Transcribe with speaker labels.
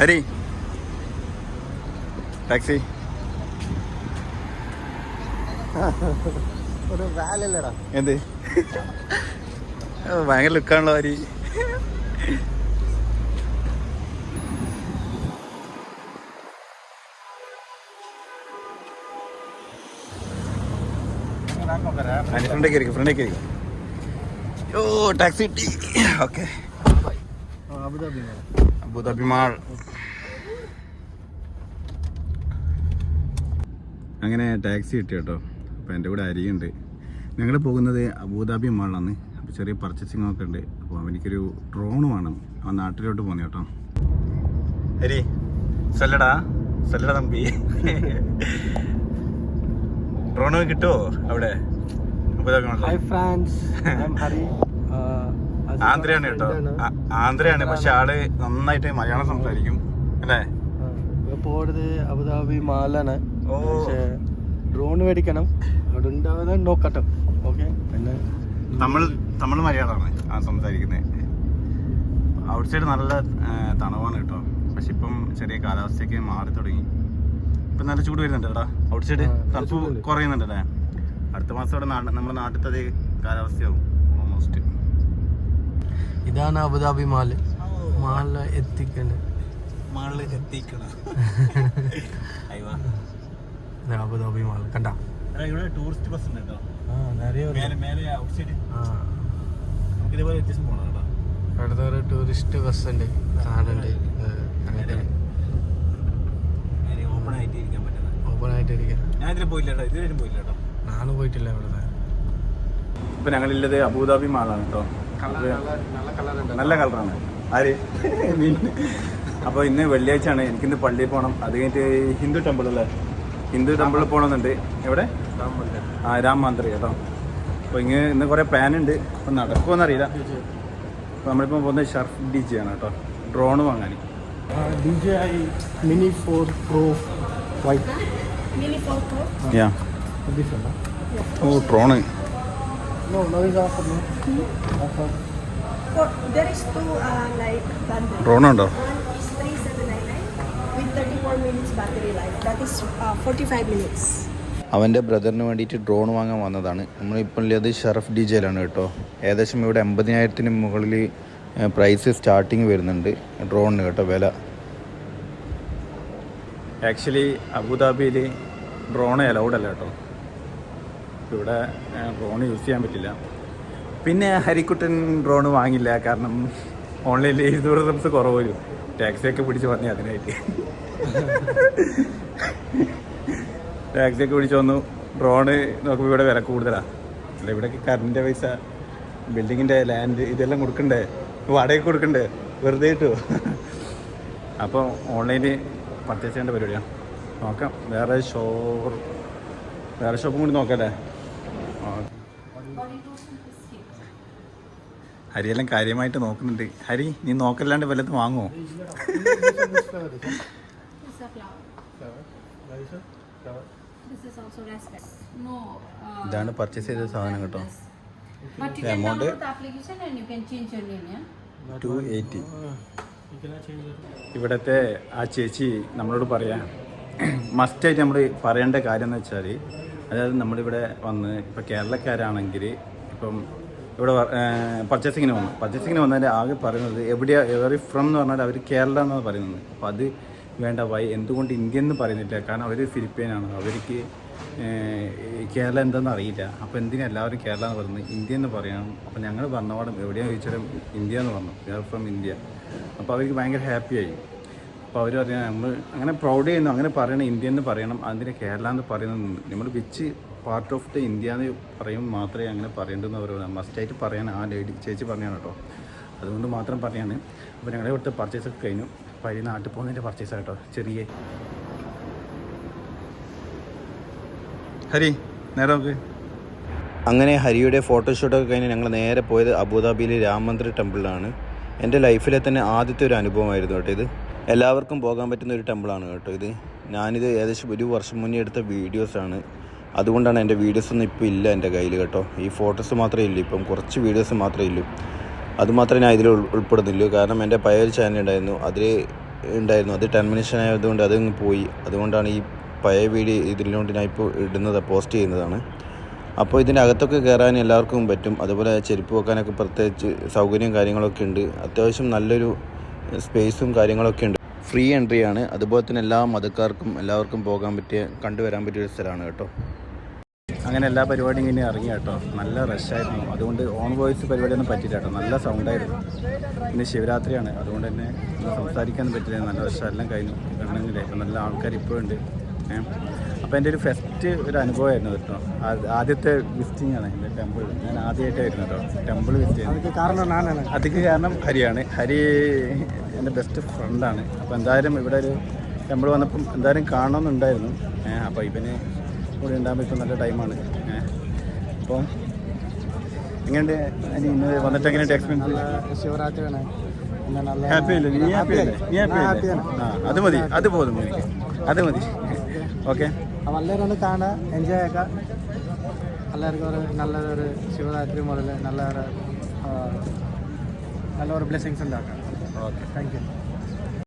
Speaker 1: Hari taxi
Speaker 2: ഒരു വാലല്ലടാ.
Speaker 1: എന്ത്? ഭയങ്കര ലുക്കാണല്ലോ ഹരി ഫ്രണ്ടേക്ക് ഇരിക്കും ഫ്രണ്ടേക്ക് ഇരിക്കും. ഓ ടാക്സി കിട്ടി. Okay.
Speaker 2: Abu Dhabi
Speaker 1: Abu Dhabi mall അങ്ങനെ ടാക്സി കിട്ടി കേട്ടോ. അപ്പോൾ എന്റെ കൂടെ അരിയുണ്ട്. ഞങ്ങൾ പോകുന്നത് അബുദാബി മാളിലാണ് അപ്പോൾ ചെറിയ പർച്ചേസിംഗ് ഒക്കെ ഉണ്ട്. അപ്പോൾ എനിക്കൊരു ഡ്രോൺ വേണം. അവൻ നാട്ടിലോട്ട് പോകുന്നത് കേട്ടോ. ഹരി സല്ലടാ. സല്ലട തമ്പി. ഡ്രോൺ കിട്ടുമോ അവിടെ? അബുദാബി മാളിൽ
Speaker 2: ഹായ് ഫ്രാൻസ് ഐ ഹരി
Speaker 1: ആന്ധ്രയാണ് കേട്ടോ. ആന്ധ്രയാണ്. പക്ഷെ ആൾ നന്നായിട്ട് മലയാളം സംസാരിക്കും. അല്ലേ?
Speaker 2: പോയത് അബുദാബി മാലാണ്. പക്ഷേ ഡ്രോൺ മേടിക്കണം. അവിടെ ഉണ്ടാവുന്ന നോക്കട്ടെ. ഓക്കെ? പിന്നെ
Speaker 1: നമ്മൾ തമിഴ് മലയാളമാണ് ആ സംസാരിക്കുന്നത് ഔട്ട് സൈഡ് നല്ല തണുവാണ് കേട്ടോ. പക്ഷെ ഇപ്പം ചെറിയ കാലാവസ്ഥയൊക്കെ മാറി തുടങ്ങി. ഇപ്പം നല്ല ചൂട് വരുന്നുണ്ട് കേട്ടോ ഔട്ട് സൈഡ് തണുപ്പ്
Speaker 2: കുറയുന്നുണ്ട്
Speaker 1: കുറയുന്നുണ്ടല്ലേ അടുത്ത മാസം ഇവിടെ നമ്മുടെ നാട്ടിലത്തെ കാലാവസ്ഥയാവും. ഓൾമോസ്റ്റ്
Speaker 2: ഇതാണ് അബുദാബി മാൽ മാളിൽ എത്തിക്കണ.
Speaker 1: മാളിൽ എത്തിക്കണം.
Speaker 2: അബുദാബി മാൾ കണ്ട?
Speaker 1: ഇവിടെ ടൂറിസ്റ്റ് ബസ് ഉണ്ട് കേട്ടോ.
Speaker 2: അടുത്ത ഒരു ടൂറിസ്റ്റ് ബസ് ഉണ്ട്. കാണുന്നുണ്ട്
Speaker 1: ഓപ്പൺ ആയിട്ട് ഇരിക്കാൻ പറ്റുന്നത്
Speaker 2: ഓപ്പൺ ആയിട്ട്
Speaker 1: ഞാൻ ഇതിൽ പോയില്ല കേട്ടോ. ഇതിലും പോയില്ല കേട്ടോ.
Speaker 2: നാളെ പോയിട്ടില്ല ഇവിടെ.
Speaker 1: ഇപ്പൊ ഞങ്ങളുള്ളത് അബുദാബി മാളാണ് കേട്ടോ.
Speaker 2: നല്ല
Speaker 1: കളറാണ്. ആര്? അപ്പോൾ ഇന്ന് വെള്ളിയാഴ്ചയാണ്. എനിക്കിന്ന് പള്ളിയിൽ പോകണം അത് കഴിഞ്ഞിട്ട് ഹിന്ദു ടെമ്പിൾ അല്ലേ? ഹിന്ദു ടെമ്പിളിൽ പോകണമെന്നുണ്ട് എവിടെ? ആ രാം മന്ത്രി കേട്ടോ. അപ്പോൾ ഇങ്ങനെ ഇന്ന് കുറേ പ്ലാൻ ഉണ്ട്. അപ്പം നടക്കുമെന്ന് അറിയില്ല അപ്പോൾ നമ്മളിപ്പോൾ പോകുന്നത് ഷർഫ് ഡി ജി ആണ് കേട്ടോ ഡ്രോൺ വാങ്ങാൻ
Speaker 2: D J I mini four pro? White
Speaker 1: oh drone.
Speaker 2: No no is offer no offer
Speaker 3: For, there is two uh, like bundle.
Speaker 1: Drone ഉണ്ടോ
Speaker 3: One is 3799 with 34 minutes battery life. That is uh, 45 minutes.
Speaker 1: അവന്റെ ബ്രദറിന് വേണ്ടിയിട്ട് drone വാങ്ങാൻ വന്നതാണ് നമ്മളിപ്പോൾ ഉള്ളത് Sharaf D ജയിലാണ് കേട്ടോ ഏകദേശം ഇവിടെ എൺപതിനായിരത്തിന് മുകളിൽ പ്രൈസ് സ്റ്റാർട്ടിങ് വരുന്നുണ്ട് ഡ്രോണിന് കേട്ടോ വില ആക്ച്വലി അബുദാബിയിൽ ഡ്രോൺ അലൗഡ് അല്ല കേട്ടോ ഇവിടെ ഡ്രോൺ യൂസ് ചെയ്യാൻ പറ്റില്ല. പിന്നെ ഹരിക്കുട്ടൻ ഡ്രോൺ വാങ്ങില്ല കാരണം ഓൺലൈനിൽ ഇരുന്നൂറ് റംസ് കുറവ് വരും ടാക്സിയൊക്കെ പിടിച്ച് വന്നു അതിനായിട്ട്. ടാക്സിയൊക്കെ പിടിച്ച് വന്നു. ഡ്രോണ് നോക്കുമ്പോൾ ഇവിടെ വില കൂടുതലാണ് അല്ല ഇവിടെയൊക്കെ കറണ്ടിന്റെ പൈസ ബിൽഡിങ്ങിന്റെ ലാൻഡ് ഇതെല്ലാം കൊടുക്കണ്ടേ? വാടക കൊടുക്കണ്ടേ? വെറുതെ കിട്ടുമോ അപ്പോൾ ഓൺലൈനിൽ പർച്ചേസ് ചെയ്യേണ്ട പരിപാടിയാണ് നോക്കാം. വേറെ ഷോ വേറെ ഷോപ്പും കൂടി നോക്കാം ആ. ഹരിയെല്ലാം കാര്യമായിട്ട് നോക്കുന്നുണ്ട്. ഹരി നീ നോക്കല്ലാണ്ട് വല്ലതും
Speaker 3: വാങ്ങോ
Speaker 1: ഇതാണ് പർച്ചേസ് ചെയ്ത സാധനം കേട്ടോ. എമൗണ്ട് uh, ഇവിടത്തെ ആ ചേച്ചി നമ്മളോട് പറയാം മസ്റ്റായിട്ട് നമ്മൾ പറയേണ്ട കാര്യം എന്ന് വെച്ചാൽ അതായത് നമ്മളിവിടെ വന്ന് ഇപ്പോൾ കേരളക്കാരാണെങ്കിൽ ഇപ്പം ഇവിടെ പർച്ചേസിങ്ങിന് വന്നു. പർച്ചേസിങ്ങിന് വന്നാൽ ആകെ പറയുന്നത് എവിടെയാ എവറി ഫ്രം എന്ന് പറഞ്ഞാൽ അവർ കേരള എന്നാണ് പറയുന്നത്. അപ്പോൾ അത് വേണ്ട വൈ എന്തുകൊണ്ട് ഇന്ത്യ എന്ന് പറയുന്നില്ല? കാരണം അവർ ഫിലിപ്പീനാണ്. അവർക്ക് കേരള എന്താണെന്ന് അറിയില്ല. അപ്പോൾ എന്തിനാ എല്ലാവരും കേരള എന്ന് പറയുന്നത്? ഇന്ത്യ എന്ന് പറയണം. അപ്പോൾ ഞങ്ങൾ പറഞ്ഞപാടും എവിടെയാണ് ചോദിച്ചാലും ഇന്ത്യ എന്ന് പറഞ്ഞു. വി ഫ്രം ഇന്ത്യ അപ്പോൾ അവർക്ക് ഭയങ്കര ഹാപ്പിയായി അപ്പോൾ അവർ പറയുന്നത് നമ്മൾ അങ്ങനെ പ്രൗഡ് ചെയ്യുന്നു അങ്ങനെ പറയണം ഇന്ത്യ എന്ന് പറയണം അതിന് കേരള എന്ന് പറയുന്നത് നമ്മൾ which part of the India എന്ന് പറയും മാത്രമേ അങ്ങനെ പറയേണ്ടതെന്ന് അവർ മസ്റ്റായിട്ട് പറയാൻ ആ ലേഡി ചേച്ചി പറഞ്ഞാണ് കേട്ടോ. അതുകൊണ്ട് മാത്രം പറയാണ്. അപ്പോൾ ഞങ്ങളുടെ പർച്ചേസ് ഒക്കെ കഴിഞ്ഞു. അപ്പോൾ അതിൽ നാട്ടിൽ പോകുന്നതിന്റെ പർച്ചേസ് കേട്ടോ ചെറിയ. ഹരി നേരെ നോക്ക്. അങ്ങനെ ഹരിയുടെ ഫോട്ടോഷൂട്ടൊക്കെ കഴിഞ്ഞ് ഞങ്ങൾ നേരെ പോയത് അബുദാബിയിലെ രാമമന്ത്രി ടെമ്പിളിലാണ് എന്റെ ലൈഫിലെ തന്നെ ആദ്യത്തെ ഒരു അനുഭവമായിരുന്നു കേട്ടോ ഇത്. എല്ലാവർക്കും പോകാൻ പറ്റുന്ന ഒരു ടെമ്പിളാണ് കേട്ടോ ഇത്. ഞാനിത് ഏകദേശം ഒരു വർഷം മുന്നേ എടുത്ത വീഡിയോസാണ് അതുകൊണ്ടാണ് എന്റെ വീഡിയോസ് ഒന്നും ഇപ്പോൾ ഇല്ല എന്റെ കയ്യിൽ കേട്ടോ. ഈ ഫോട്ടോസ് മാത്രമേ ഇല്ലൂ ഇപ്പം കുറച്ച് വീഡിയോസ് മാത്രമേ ഇല്ലൂ അതുമാത്രമേ ഞാൻ ഇതിൽ ഉൾ- ഉൾപ്പെടുന്നില്ലൂ കാരണം എന്റെ പഴയൊരു ചാനൽ ഉണ്ടായിരുന്നു. അതിൽ ഉണ്ടായിരുന്നു. അത് ടെർമിനേഷൻ ആയതുകൊണ്ട് അതങ്ങ് പോയി. അതുകൊണ്ടാണ് ഈ പഴയ വീഡിയോ ഇതിലോട്ട് ഞാൻ ഇപ്പോൾ ഇടുന്നത് പോസ്റ്റ് ചെയ്യുന്നതാണ്. അപ്പോൾ ഇതിന്റെ അകത്തൊക്കെ കയറാൻ എല്ലാവർക്കും പറ്റും. അതുപോലെ ചെരുപ്പ് വെക്കാനൊക്കെ പ്രത്യേകിച്ച് സൗകര്യം കാര്യങ്ങളൊക്കെ ഉണ്ട്. അത്യാവശ്യം നല്ലൊരു സ്പേസും കാര്യങ്ങളൊക്കെ ഉണ്ട്. ഫ്രീ എൻട്രി ആണ്. അതുപോലെ തന്നെ എല്ലാ മതക്കാർക്കും എല്ലാവർക്കും പോകാൻ പറ്റിയ കണ്ടുവരാൻ പറ്റിയ ഒരു സ്ഥലമാണ് കേട്ടോ. അങ്ങനെ എല്ലാ പരിപാടിയും ഇങ്ങനെ ഇറങ്ങി കേട്ടോ. നല്ല റഷായിരുന്നു അതുകൊണ്ട് ഓൺ വോയിസ് പരിപാടിയൊന്നും പറ്റില്ല കേട്ടോ. നല്ല സൗണ്ടായിരുന്നു പിന്നെ ശിവരാത്രിയാണ്. അതുകൊണ്ട് തന്നെ സംസാരിക്കാനും പറ്റില്ല. നല്ല റഷ് എല്ലാം കഴിഞ്ഞു. കാണണമെങ്കിലേ നല്ല ആൾക്കാർ ഇപ്പോഴും ഉണ്ട്. ഏഹ് അപ്പോൾ എന്റെ ഒരു ഫസ്റ്റ് ഒരു അനുഭവമായിരുന്നു കേട്ടോ. ആദ്യത്തെ വിസിറ്റിംഗ് ആണ് എന്റെ ടെമ്പിൾ ഞാൻ ആദ്യമായിട്ടായിരുന്നു കേട്ടോ. ടെമ്പിൾ വിസിറ്റ്
Speaker 4: അതിക്ക് കാരണം
Speaker 1: അതിക്ക് കാരണം ഹരിയാണ്. ഹരി എന്റെ ബെസ്റ്റ് ഫ്രണ്ടാണ് അപ്പോൾ എന്തായാലും ഇവിടെ ഒരു ടെമ്പിൾ വന്നപ്പം എന്തായാലും കാണണമെന്നുണ്ടായിരുന്നു അപ്പോൾ ഇവന് കൂടി ഉണ്ടാകുമ്പോൾ ഇപ്പം നല്ല ടൈമാണ് അപ്പോൾ എങ്ങനെയുണ്ട്? ഇന്ന് വന്നിട്ട് എങ്ങനെയുണ്ട് എക്സ്പീരിയൻസ്
Speaker 4: ശിവരാത്രിയാണ്
Speaker 1: ഹാപ്പി അല്ലേ? നീ ഹാപ്പി അല്ലേ? നീ ഹാപ്പി അല്ലേ? ആ അത് മതി. അത് പോതും എനിക്ക്. അത് മതി. ഓക്കെ
Speaker 4: അപ്പോൾ എല്ലാവരും ഒന്ന് കാണാൻ എൻജോയ് ആക്കാം എല്ലാവർക്കും ഒരു നല്ലൊരു ശിവരാത്രി മുതൽ നല്ല ഒരു ആ, നല്ല ഒരു ബ്ലെസ്സിങ്സ് ഉണ്ടാക്കാം
Speaker 1: ഓക്കെ
Speaker 4: താങ്ക് യു